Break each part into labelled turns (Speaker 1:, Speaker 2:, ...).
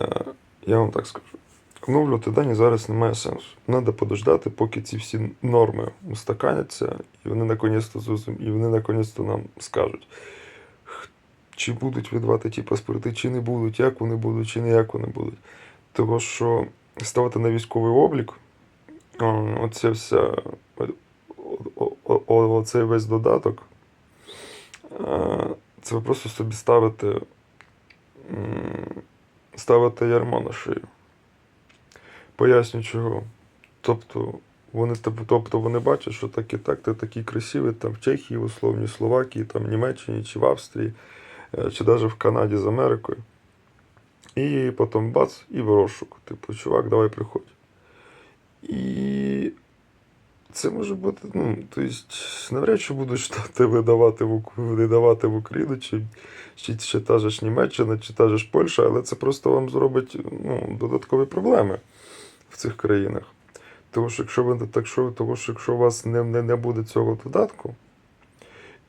Speaker 1: Е, Я вам так скажу. Оновлювати дані зараз немає сенсу. Треба подождати, поки ці всі норми устаканяться, і вони наконець-то і вони наконець-то нам скажуть, чи будуть видавати ті паспорти, чи не будуть, як вони будуть, чи не як вони будуть. Того, що ставити на військовий облік, о, оця вся, оцей весь додаток, е, це ви просто собі ставите, м, ставите ярмо на шию. Поясню чого. Тобто вони, тобто вони бачать, що так і так, ти такий красивий там в Чехії, условні, Словакії, там в Німеччині чи в Австрії, е, чи навіть в Канаді з Америкою. І потім бац, і в розшук. Типу, чувак, давай приходь. І це може бути, ну, тобто, навряд чи будуть штати видавати в, видавати в Україну, чи, чи, чи та ж Німеччина, чи та ж Польща, але це просто вам зробить ну, додаткові проблеми в цих країнах. Тому що якщо ви так, що, тому що якщо у вас не, не, не буде цього додатку,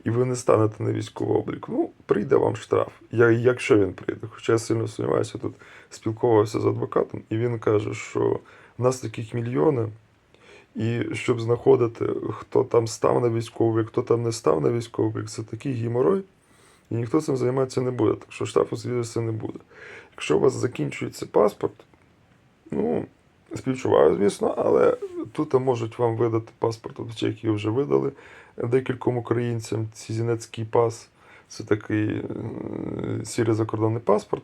Speaker 1: і ви не станете на військовий облік, ну, прийде вам штраф. Я, якщо він прийде. Хоча я сильно сумніваюся, тут спілкувався з адвокатом, і він каже, що в нас таких мільйони, і щоб знаходити, хто там став на військовий хто там не став на військовий це такий геморой, і ніхто цим займатися не буде. Так що штрафу, звісно, не буде. Якщо у вас закінчується паспорт, ну, співчуваю, звісно, але тут можуть вам видати паспорт. От Чехії вже видали декільком українцям Цізінецький пас. Це такий сірий закордонний паспорт,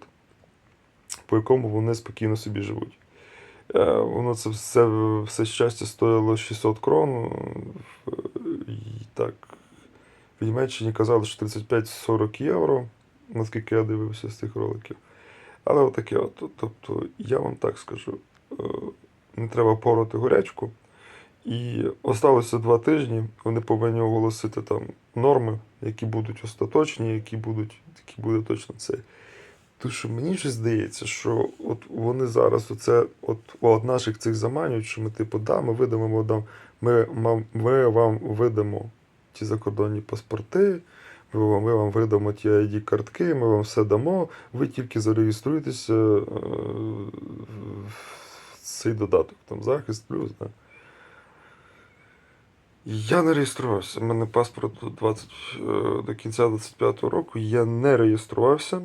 Speaker 1: по якому вони спокійно собі живуть. Е, Воно це все, все щастя стоїло 600 крон. В- І так, в Німеччині казали, що 35-40 євро, наскільки я дивився з тих роликів. Але отаке, от, тобто, я вам так скажу, е, не треба порати горячку. І осталося два тижні. Вони повинні оголосити там норми, які будуть остаточні, які будуть, які буде точно цей. Тому що мені ж здається, що от вони зараз оце, от, от наших цих заманюють, що ми, типу, да, ми видамо, ми, ми, ми вам видамо ті закордонні паспорти, ми ми вам видамо ті ID-картки, ми вам все дамо, ви тільки зареєструєтеся е, в цей додаток, там захист плюс. Да. Я не реєструвався. У мене паспорт 20, е, до кінця 25-го року. Я не реєструвався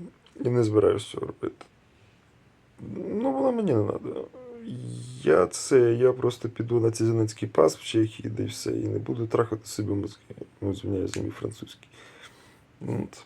Speaker 1: і не збираюся цього робити. Ну, воно мені не треба. Я це, я просто піду на цізінецький пас в Чехії, де й все, і не буду трахати собі мозки. Ну, звиняюсь мій французький. От.